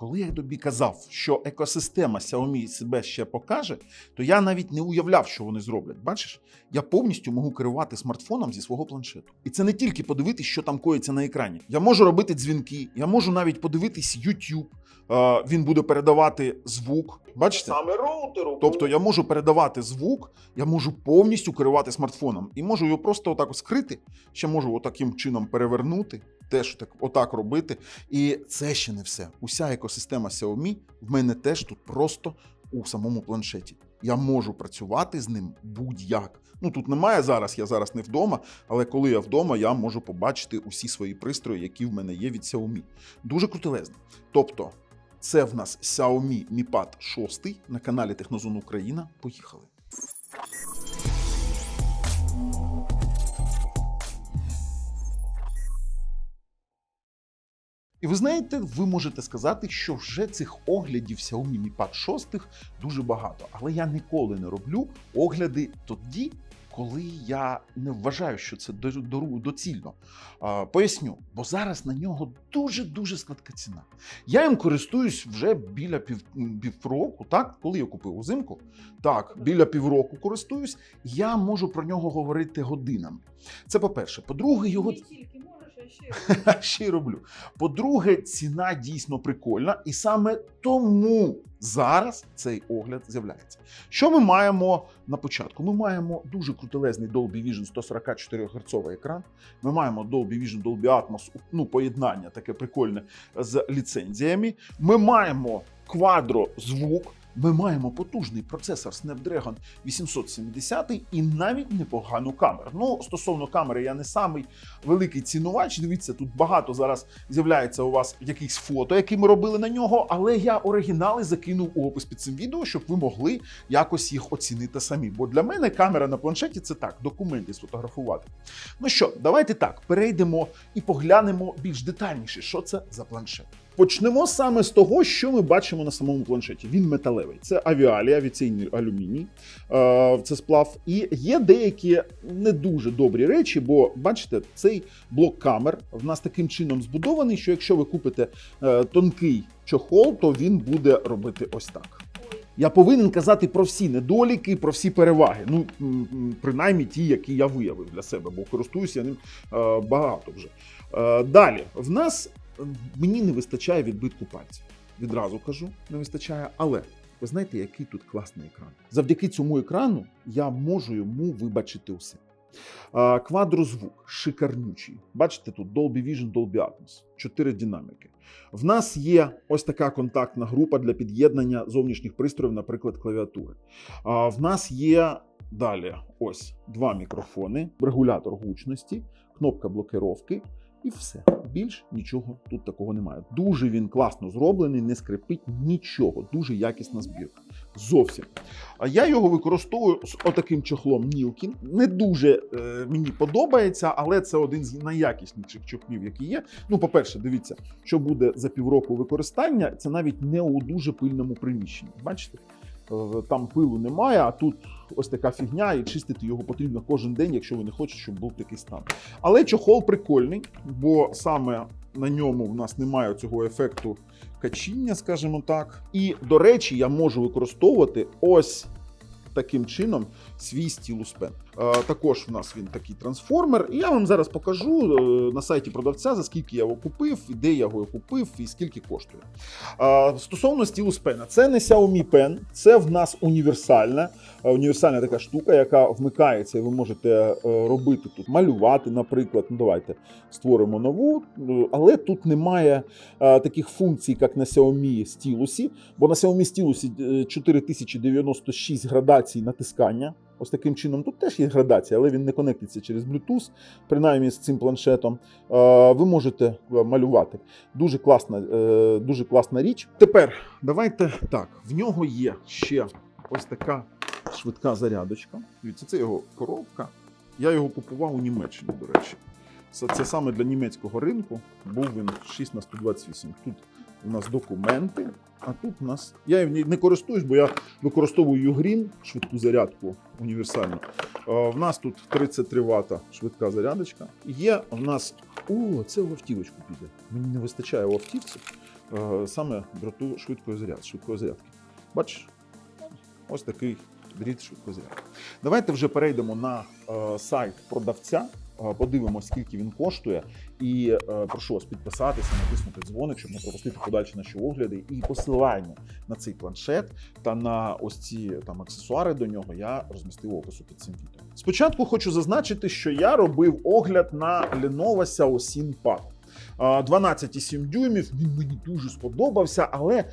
коли я тобі казав, що екосистема Xiaomi себе ще покаже, то я навіть не уявляв, що вони зроблять. Бачиш, я повністю можу керувати смартфоном зі свого планшету. І це не тільки подивитись, що там коїться на екрані. Я можу робити дзвінки, я можу навіть подивитись YouTube. Він буде передавати звук. Бачите? Саме роутеру. Тобто я можу передавати звук, я можу повністю керувати смартфоном і можу його просто отак скрити. Ще можу отаким чином перевернути, теж так, отак робити. І це ще не все. Уся екосистема Xiaomi в мене теж тут просто у самому планшеті. Я можу працювати з ним будь-як. Ну тут немає зараз, я зараз не вдома, але коли я вдома, я можу побачити усі свої пристрої, які в мене є від Xiaomi. Дуже крутелезно. Тобто, це в нас Xiaomi Mi Pad 6 на каналі Технозон Україна. Поїхали. І ви знаєте, ви можете сказати, що вже цих оглядів Xiaomi Mi Pad 6 дуже багато. Але я ніколи не роблю огляди тоді, коли я не вважаю, що це до- до- доцільно. Поясню, бо зараз на нього дуже-дуже сладка ціна. Я їм користуюсь вже біля пів, півроку, так? Коли я купив узимку, так, біля півроку користуюсь, я можу про нього говорити годинами. Це по-перше. По-друге, його Не тільки можеш, а ще й роблю. По-друге, ціна дійсно прикольна, і саме тому зараз цей огляд з'являється. Що ми маємо на початку? Ми маємо дуже крутелезний Dolby Vision 144 Гц екран. Ми маємо Dolby Vision, Dolby Atmos, ну, поєднання таке прикольне з ліцензіями. Ми маємо квадрозвук. Ми маємо потужний процесор Snapdragon 870 і навіть непогану камеру. Ну, стосовно камери, я не самий великий цінувач. Дивіться, тут багато зараз з'являється у вас якісь фото, які ми робили на нього, але я оригінали закинув у опис під цим відео, щоб ви могли якось їх оцінити самі. Бо для мене камера на планшеті це так, документи сфотографувати. Ну що, давайте так, перейдемо і поглянемо більш детальніше, що це за планшет. Почнемо саме з того, що ми бачимо на самому планшеті. Він металевий. Це авіалія, авіаційний алюміній, е, це сплав. І є деякі не дуже добрі речі, бо бачите, цей блок камер в нас таким чином збудований, що якщо ви купите е, тонкий чохол, то він буде робити ось так. Я повинен казати про всі недоліки, про всі переваги. Ну, принаймні ті, які я виявив для себе, бо користуюся ним е, багато вже. Далі, в нас мені не вистачає відбитку пальців. Відразу кажу, не вистачає, але. Ви знаєте, який тут класний екран. Завдяки цьому екрану я можу йому вибачити усе. Квадрозвук шикарнючий. Бачите, тут Dolby Vision, Dolby Atmos, чотири динаміки. В нас є ось така контактна група для під'єднання зовнішніх пристроїв, наприклад, клавіатури. В нас є далі ось два мікрофони, регулятор гучності, кнопка блокировки. І все. Більш нічого тут такого немає. Дуже він класно зроблений, не скрипить нічого. Дуже якісна збірка. Зовсім. А я його використовую з отаким чохлом Нілкін. Не дуже е, мені подобається, але це один з найякісніших чохлів, які є. Ну, по-перше, дивіться, що буде за півроку використання. Це навіть не у дуже пильному приміщенні. Бачите? Е, Там пилу немає, а тут ось така фігня, і чистити його потрібно кожен день, якщо ви не хочете, щоб був такий стан. Але чохол прикольний, бо саме на ньому в нас немає цього ефекту качіння, скажімо так. І, до речі, я можу використовувати ось таким чином свій стілус пен. Е, також в нас він такий трансформер. І я вам зараз покажу е, на сайті продавця, за скільки я його купив, і де я його купив, і скільки коштує. Е, стосовно стілус пена, це не Xiaomi Pen, це в нас універсальна, е, універсальна така штука, яка вмикається, і ви можете е, робити тут, малювати, наприклад. Ну, давайте створимо нову, е, але тут немає е, таких функцій, як на Xiaomi стілусі, бо на Xiaomi стілусі е, 4096 градацій натискання. Ось таким чином тут теж є градація, але він не конектиться через Bluetooth, принаймні з цим планшетом. Е, Ви можете е, малювати. Дуже класна, е, дуже класна річ. Тепер давайте так. В нього є ще ось така швидка зарядочка. Дивіться, це його коробка. Я його купував у Німеччині, до речі. Це, це саме для німецького ринку. Був він 6 на 128. Тут у нас документи, а тут у нас. Я не користуюсь, бо я використовую Ugreen, швидку зарядку універсальну. Е, В нас тут 33 Вт швидка зарядочка. Є в нас. О, це в автівочку піде. Мені не вистачає в автівці. е, саме дроту швидкої зарядки. Швидкої зарядки. Бачиш? Ось такий дріт швидкої зарядки. Давайте вже перейдемо на е, сайт продавця. Е, Подивимося, скільки він коштує, і е, прошу вас підписатися, натиснути дзвоник, щоб не пропустити подальші наші огляди. І посилання на цей планшет та на ось ці там аксесуари до нього я розмістив опису під цим відео. Спочатку хочу зазначити, що я робив огляд на Lenovo Xiaosin Pad. Е, 12,7 дюймів. Він мені дуже сподобався, але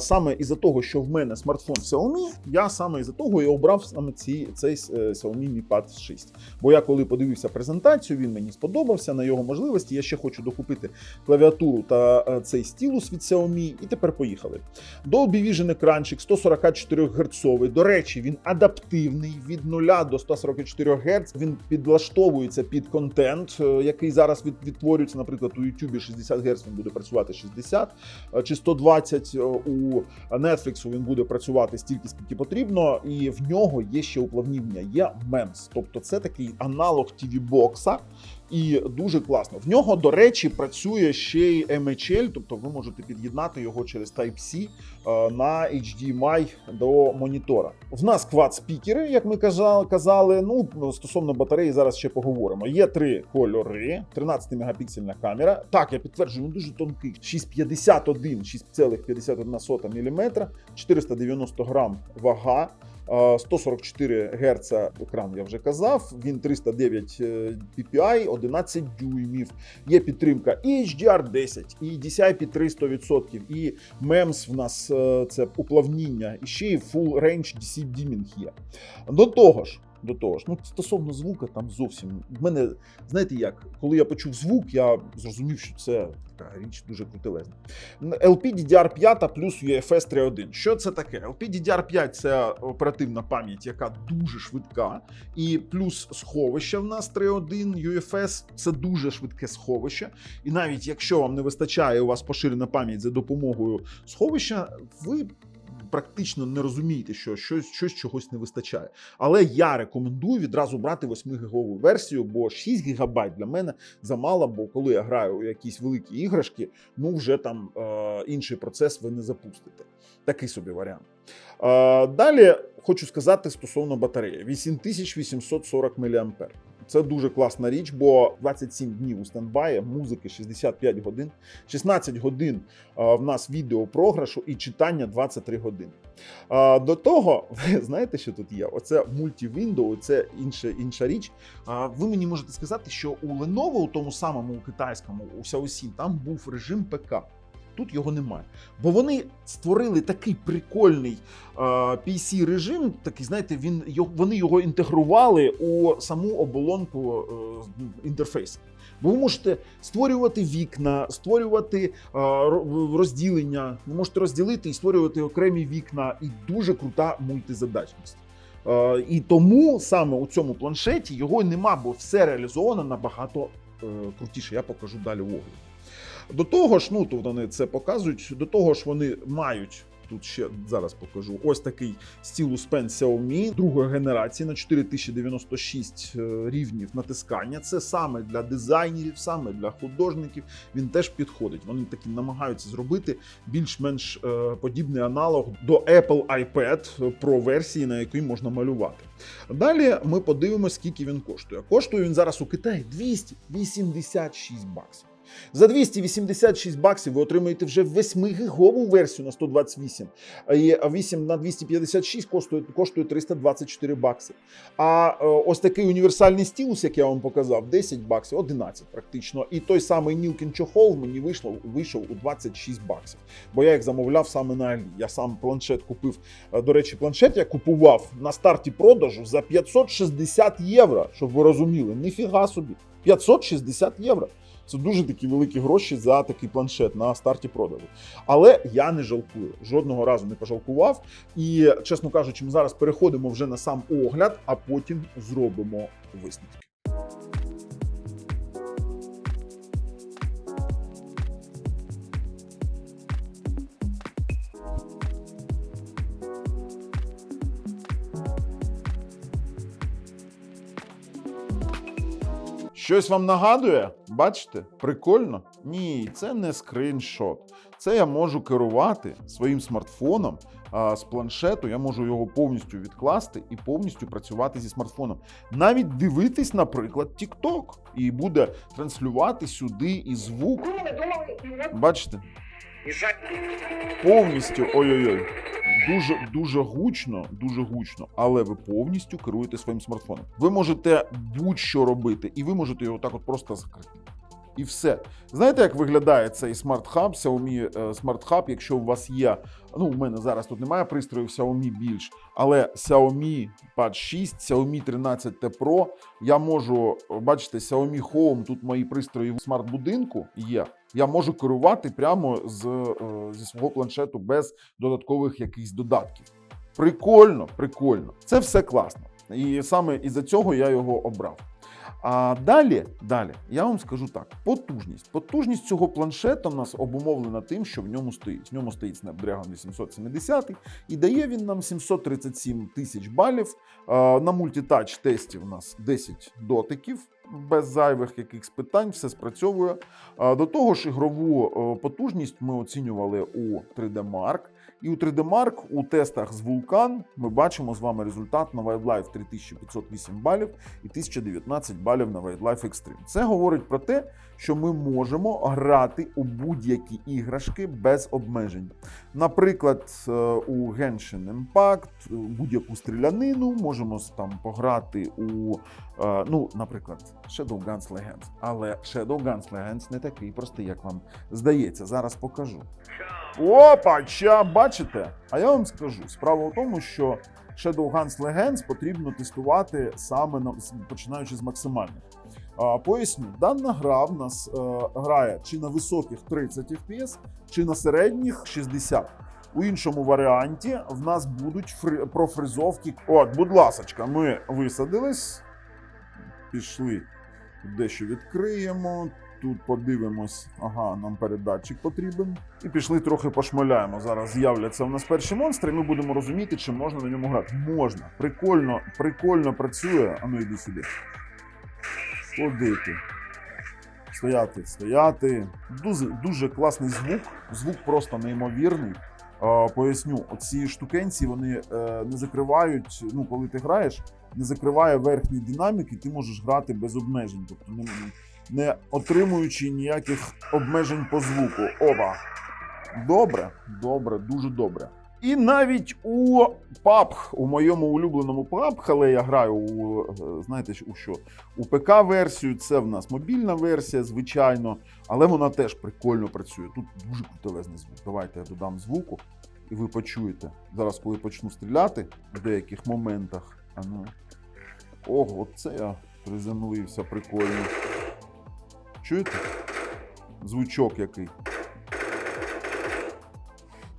саме із-за того, що в мене смартфон Xiaomi, я саме із-за того і обрав саме ці, цей е, Xiaomi Mi Pad 6. Бо я коли подивився презентацію, він мені сподобався на його можливості. Я ще хочу докупити клавіатуру та е, цей стілус від Xiaomi. І тепер поїхали. Dolby Vision екранчик 144 Гц. До речі, він адаптивний від 0 до 144 Гц. Він підлаштовується під контент, е, який зараз від, відтворюється. Наприклад, у YouTube 60 Гц він буде працювати 60, е, чи 120 е, у Netflix він буде працювати стільки, скільки потрібно, і в нього є ще уплавнівня, є MEMS. Тобто це такий аналог TV бокса. І дуже класно. В нього, до речі, працює ще й MHL, тобто ви можете під'єднати його через Type-C е, на HDMI до монітора. В нас квад спікери, як ми казали. Ну стосовно батареї, зараз ще поговоримо. Є три кольори, 13 мегапіксельна камера. Так, я підтверджую, він дуже тонкий. 6,51, 6,51 мм, 490 грам вага. Е, 144 Гц екран, я вже казав. Він 309 е, PPI, 11 дюймів. Є підтримка і HDR10, і DCI під 300%, і MEMS в нас е, це уплавніння, і ще й Full Range DC Dimming є. До того ж. До того ж, ну стосовно звука, там зовсім в мене, знаєте як, коли я почув звук, я зрозумів, що це така річ дуже крутелезна. LPDDR5 плюс UFS 3.1. Що це таке? LPDDR5 це оперативна пам'ять, яка дуже швидка, і плюс сховище в нас 3.1, UFS це дуже швидке сховище. І навіть якщо вам не вистачає у вас поширена пам'ять за допомогою сховища, ви практично не розумієте, що щось, щось чогось не вистачає. Але я рекомендую відразу брати 8 гігову версію, бо 6 гігабайт для мене замало, бо коли я граю у якісь великі іграшки, ну вже там е, інший процес ви не запустите. Такий собі варіант. Е, далі хочу сказати стосовно батареї: 8840 мА. Це дуже класна річ, бо 27 днів у стендбаї, музики 65 годин, 16 годин в нас відеопрограшу і читання 23 години. До того, ви знаєте, що тут є? Оце мультівіндоу, це інша, інша річ. Ви мені можете сказати, що у Lenovo, у тому самому китайському, у Xiaoxin, там був режим ПК. Тут його немає. Бо вони створили такий прикольний е, PC режим, такий, знаєте, він, вони його інтегрували у саму оболонку е, інтерфейсу. Бо ви можете створювати вікна, створювати е, розділення, ви можете розділити і створювати окремі вікна, і дуже крута мультизадачність. Е, І тому саме у цьому планшеті його нема, бо все реалізовано набагато е, крутіше. Я покажу далі в огляді. До того ж, ну тут вони це показують. До того ж, вони мають. Тут ще зараз покажу ось такий стілус Pen Xiaomi другої генерації на 4096 е, рівнів натискання. Це саме для дизайнерів, саме для художників. Він теж підходить. Вони такі намагаються зробити більш-менш е, подібний аналог до Apple iPad Pro версії, на якій можна малювати. Далі ми подивимося, скільки він коштує. Коштує він зараз у Китаї 286 баксів. За 286 баксів ви отримаєте вже 8-гігову версію на 128, і 8 на 256 коштує, коштує 324 бакси. А е, ось такий універсальний стілус, як я вам показав, 10 баксів, 11 практично. І той самий Нілкін чохол мені вийшло, вийшов у 26 баксів. Бо я їх замовляв саме на Алі. Я сам планшет купив. Е, До речі, планшет я купував на старті продажу за 560 євро, щоб ви розуміли. Ніфіга собі. 560 євро. Це дуже такі великі гроші за такий планшет на старті продажу. Але я не жалкую, жодного разу не пожалкував. І, чесно кажучи, ми зараз переходимо вже на сам огляд, а потім зробимо висновки. Щось вам нагадує? Бачите? Прикольно? Ні, це не скріншот. Це я можу керувати своїм смартфоном а, з планшету. Я можу його повністю відкласти і повністю працювати зі смартфоном. Навіть дивитись, наприклад, TikTok. і буде транслювати сюди і звук. Бачите? Повністю ой-ой-ой. Дуже дуже гучно, дуже гучно, але ви повністю керуєте своїм смартфоном. Ви можете будь-що робити, і ви можете його так от просто закрити. І все. Знаєте, як виглядає цей смарт-хаб, Xiaomi е, Smart Hub, якщо у вас є. Ну, у мене зараз тут немає пристроїв Xiaomi більш, але Xiaomi Pad 6, Xiaomi 13 T Pro. Я можу, бачите, Xiaomi Home, тут мої пристрої в смарт-будинку є. Я можу керувати прямо з, е, зі свого планшету без додаткових якихось додатків. Прикольно, прикольно. Це все класно. І саме із-за цього я його обрав. А далі, далі, я вам скажу так: потужність. Потужність цього планшета в нас обумовлена тим, що в ньому стоїть. В ньому стоїть Snapdragon 870 і дає він нам 737 тисяч балів. На мультитач тесті в нас 10 дотиків. Без зайвих якихось питань, все спрацьовує. До того ж, ігрову потужність ми оцінювали у 3D Mark. І у 3D Mark у тестах з Vulkan ми бачимо з вами результат на Wildlife 3508 балів і 1019 балів на Wildlife Extreme. Це говорить про те, що ми можемо грати у будь-які іграшки без обмежень. Наприклад, е, у Genshin Impact е, будь-яку стрілянину можемо там пограти у, е, ну, наприклад, Shadow Guns Legends. Але Shadow Guns Legends не такий простий, як вам здається. Зараз покажу. Опа, ча, бачите? А я вам скажу: справа в тому, що Shadowguns Legends потрібно тестувати саме на починаючи з максимальних. Поясню, дана гра в нас е, грає чи на високих 30 FPS, чи на середніх 60. У іншому варіанті в нас будуть фри... профризовки. От, будь ласочка, ми висадились, пішли, дещо відкриємо. Тут подивимось, ага, нам передатчик потрібен. І пішли трохи пошмаляємо. Зараз з'являться в нас перші монстри, і ми будемо розуміти, чи можна на ньому грати. Можна. Прикольно, прикольно працює. А ну йди сюди. Ходити. Стояти, стояти. Дуже, дуже класний звук. Звук просто неймовірний. Поясню, оці штукенці вони е, не закривають. Ну, коли ти граєш, не закриває верхній динамік, і ти можеш грати без обмежень. Тобто не, не отримуючи ніяких обмежень по звуку. Оба. Добре, добре, дуже добре. І навіть у PUBG, у моєму улюбленому PUBG, але я граю у е, знаєте у що? У ПК-версію. Це в нас мобільна версія, звичайно, але вона теж прикольно працює. Тут дуже крутелезний звук. Давайте я додам звуку, і ви почуєте. Зараз, коли почну стріляти в деяких моментах. Ну. Ого, це я приземлився прикольно. Чуєте? Звучок який.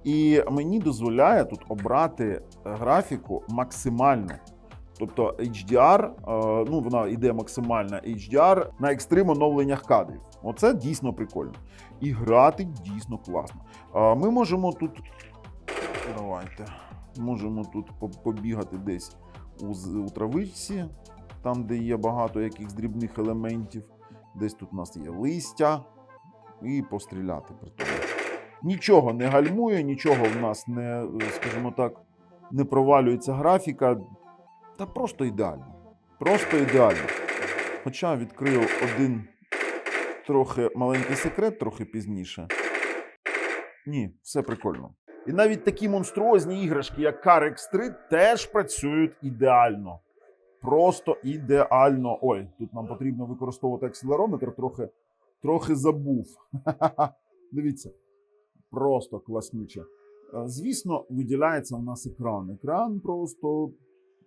І мені дозволяє тут обрати графіку максимальну. Тобто HDR, е, ну вона йде максимальна HDR на екстрим оновленнях кадрів. Оце дійсно прикольно. І грати дійсно класно. Е, Ми можемо тут. Давайте. Можемо тут побігати десь у травичці, там, де є багато якихось дрібних елементів. Десь тут у нас є листя, і постріляти при тому. Нічого не гальмує, нічого в нас не, скажімо так, не провалюється графіка. Та просто ідеально. Просто ідеально. Хоча відкрию один трохи маленький секрет трохи пізніше. Ні, все прикольно. І навіть такі монструозні іграшки, як Car X3, теж працюють ідеально. Просто ідеально. Ой, тут нам потрібно використовувати акселерометр, трохи, трохи забув. Дивіться, просто класнюче. Звісно, виділяється у нас екран. Екран просто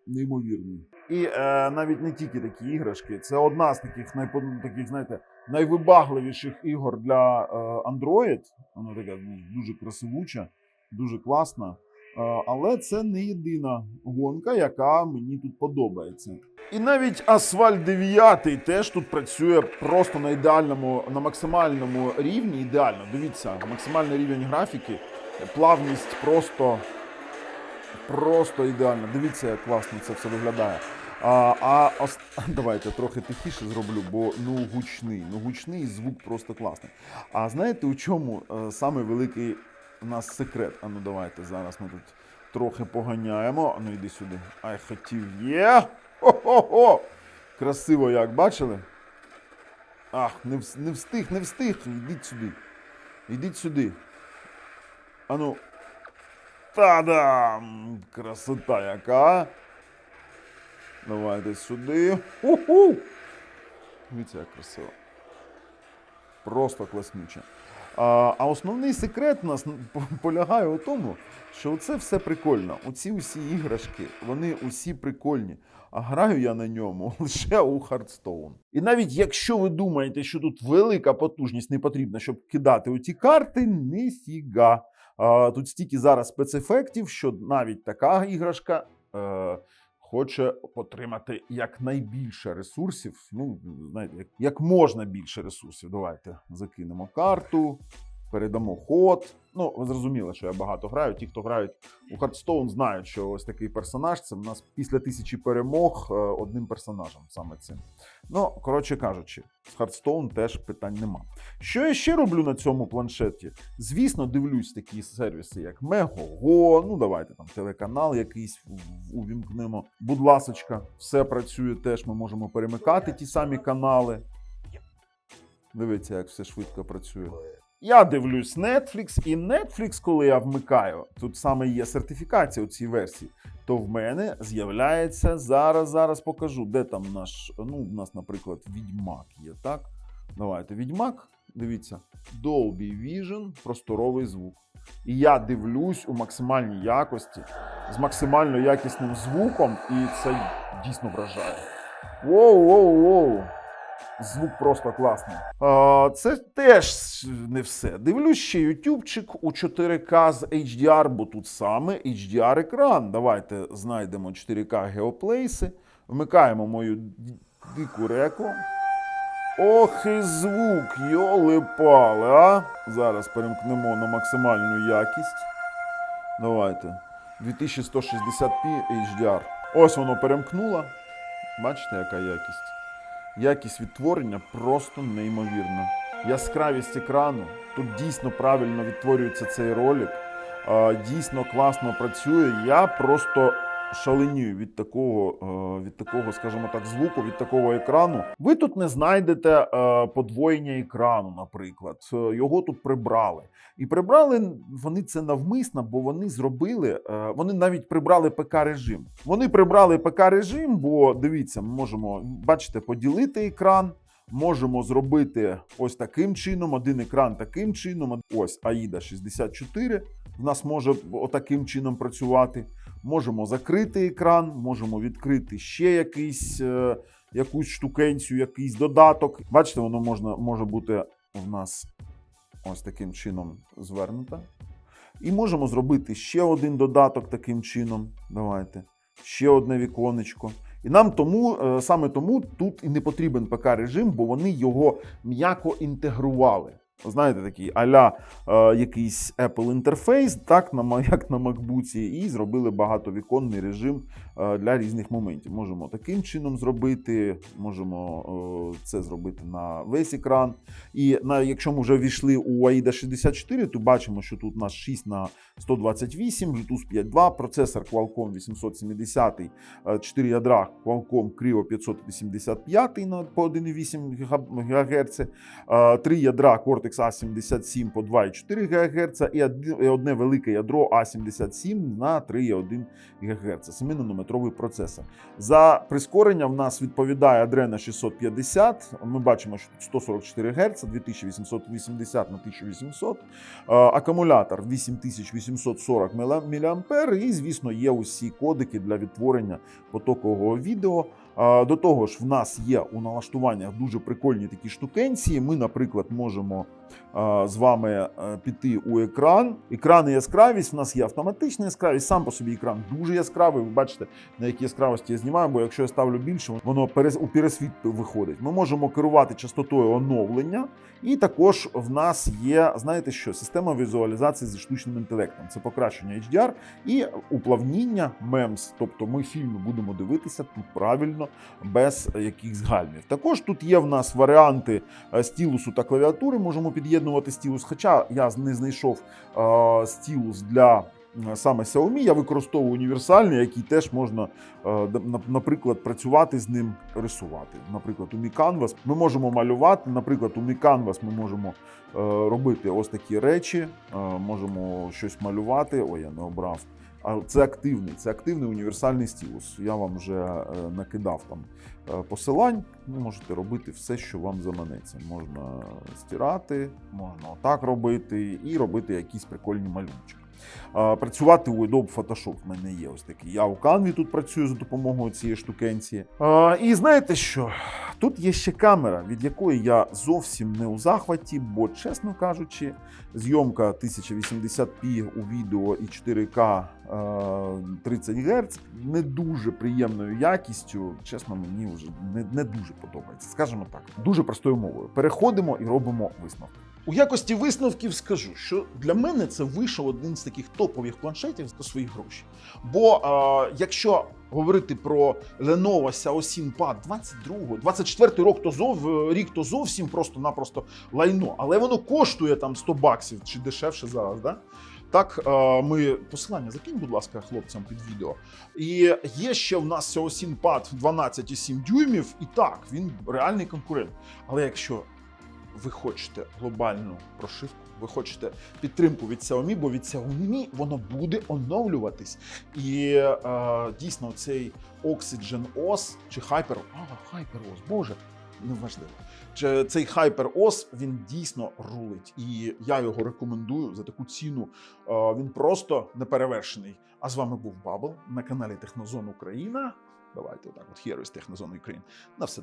неймовірний. І е, навіть не тільки такі іграшки, це одна з таких, найпо, таких знаєте, найвибагливіших ігор для е, Android. Вона така ну, дуже красивуча, дуже класна. Е, але це не єдина гонка, яка мені тут подобається. І навіть Асфальт 9 теж тут працює просто на ідеальному, на максимальному рівні. Ідеально. Дивіться, максимальний рівень графіки, плавність просто, просто ідеально. Дивіться, як класно це все виглядає. А, а ос- давайте трохи тихіше зроблю, бо ну гучний. Ну гучний звук просто класний. А знаєте, у чому е, саме великий у нас секрет? А ну давайте зараз ми тут трохи поганяємо. А ну йди сюди. Ай, хотів є. Хо-хо-хо! Красиво як, бачили? Ах, не, не встиг, не встиг. Йдіть сюди. Йдіть сюди. Ану. Та-дам! Красота яка. Давайте сюди. Ху-ху! Дивіться, як красиво. Просто класнюче. А, а основний секрет у нас полягає у тому, що це все прикольно. Оці усі іграшки, вони усі прикольні. А граю я на ньому лише у Hearthstone. І навіть якщо ви думаєте, що тут велика потужність не потрібна, щоб кидати оті карти, ніфіга. Тут стільки зараз спецефектів, що навіть така іграшка е, хоче отримати якнайбільше ресурсів. Ну, знаєте, як, можна більше ресурсів. Давайте закинемо карту, передамо ход. Ну, ви зрозуміли, що я багато граю. Ті, хто грають у Hearthstone, знають, що ось такий персонаж. Це в нас після тисячі перемог е, одним персонажем саме цим. Ну, коротше кажучи, з Hearthstone теж питань нема. Що я ще роблю на цьому планшеті? Звісно, дивлюсь такі сервіси, як Мегого. Ну, давайте там телеканал якийсь увімкнемо. Будь ласочка, все працює теж. Ми можемо перемикати ті самі канали. Дивіться, як все швидко працює. Я дивлюсь Netflix, і Netflix, коли я вмикаю, тут саме є сертифікація у цій версії, то в мене з'являється зараз, зараз покажу, де там наш, ну, у нас, наприклад, Відьмак є, так? Давайте, Відьмак, дивіться, Dolby Vision, просторовий звук. І я дивлюсь у максимальній якості, з максимально якісним звуком, і це дійсно вражає. Воу, воу, воу. Звук просто класний. А, це теж не все. Дивлюсь ще ютубчик у 4К з HDR, бо тут саме HDR екран. Давайте знайдемо 4К геоплейси, вмикаємо мою дику реку. Ох і звук, йоли-пали, а? Зараз перемкнемо на максимальну якість. Давайте. 2160p HDR. Ось воно перемкнуло. Бачите, яка якість? Якість відтворення просто неймовірна. Яскравість екрану. Тут дійсно правильно відтворюється цей ролик. Дійсно класно працює. Я просто шаленію від такого, е, від такого, скажімо так, звуку, від такого екрану. Ви тут не знайдете е, подвоєння екрану, наприклад. Е, Його тут прибрали. І прибрали вони це навмисно, бо вони зробили, вони навіть прибрали ПК режим. Вони прибрали ПК режим, бо дивіться, ми можемо бачите, поділити екран. Можемо зробити ось таким чином, один екран таким чином. Ось AIDA 64 в нас може отаким чином працювати. Можемо закрити екран, можемо відкрити ще якийсь, е, якусь штукенцію, якийсь додаток. Бачите, воно можна, може бути в нас ось таким чином звернуто. І можемо зробити ще один додаток таким чином. Давайте. Ще одне віконечко. І нам тому е, саме тому тут і не потрібен ПК режим, бо вони його м'яко інтегрували. Знаєте, такий аля е, якийсь Apple інтерфейс, так на як на MacBook, і зробили багатовіконний режим е, для різних моментів. Можемо таким чином зробити, можемо е, це зробити на весь екран. І на, якщо ми вже війшли у AIDA 64, то бачимо, що тут у нас 6 на 128, Bluetooth 5.2, процесор Qualcomm 870, е, 4 ядра Qualcomm Creo 585 на по 1,8 ГГц, 3 ядра Cortex A77 по 2,4 ГГц і одне велике ядро A77 на 3,1 ГГц. 7-нанометровий процесор. За прискорення в нас відповідає Adreno 650. Ми бачимо, що тут 144 Гц, 2880 на 1800. Е, Акумулятор 8840 мА. І, звісно, є усі кодики для відтворення потокового відео. Е, До того ж, в нас є у налаштуваннях дуже прикольні такі штукенції. Ми, наприклад, можемо з вами е, піти у екран. Екран яскравість. У нас є автоматична яскравість. Сам по собі екран дуже яскравий. Ви бачите, на якій яскравості я знімаю, бо якщо я ставлю більше, воно у пересвіт виходить. Ми можемо керувати частотою оновлення, і також в нас є, знаєте що, система візуалізації зі штучним інтелектом. Це покращення HDR і уплавніння MEMS. Тобто ми фільми будемо дивитися тут правильно, без якихось гальмів. Також тут є в нас варіанти е, стілусу та клавіатури. Можемо під'єднувати стілус. Хоча я не знайшов стілус для. Саме Xiaomi я використовую універсальний, який теж можна, е, наприклад, працювати з ним, рисувати. Наприклад, у Mi Canvas ми можемо малювати. Наприклад, у Mi Canvas ми можемо е, робити ось такі речі, е, можемо щось малювати. Ой, я не обрав. Це активний, це активний універсальний стілус. Я вам вже е, накидав там е, посилань. Ви можете робити все, що вам заманеться. Можна стирати, можна отак робити і робити якісь прикольні малюночки. Працювати у Adobe Photoshop в мене є ось такий. Я у Canva тут працюю за допомогою цієї штукенції. І знаєте що? Тут є ще камера, від якої я зовсім не у захваті, бо, чесно кажучи, зйомка 1080p у відео і 4К е, 30 Гц не дуже приємною якістю. Чесно, мені вже не, не дуже подобається. Скажімо так, дуже простою мовою. Переходимо і робимо висновки. У якості висновків скажу, що для мене це вийшов один з таких топових планшетів за свої гроші. Бо е, якщо говорити про Lenovo Xiaosin Pad 22, 24 рік, то зов рік то зовсім просто-напросто лайно, але воно коштує там 100 баксів чи дешевше зараз. Да? Так, е, ми посилання закинь, будь ласка, хлопцям під відео. І є ще в нас Xiaosin Pad 12,7 дюймів, і так, він реальний конкурент. Але якщо ви хочете глобальну прошивку, ви хочете підтримку від Xiaomi, бо від Xiaomi воно буде оновлюватись. І е, дійсно цей Oxygen OS чи Hyper, а, Hyper OS, боже, неважливо. Чи цей Hyper OS, він дійсно рулить. І я його рекомендую за таку ціну. Е, він просто неперевершений. А з вами був Бабл на каналі Технозон Україна. Давайте отак, от is Технозон Україна. На все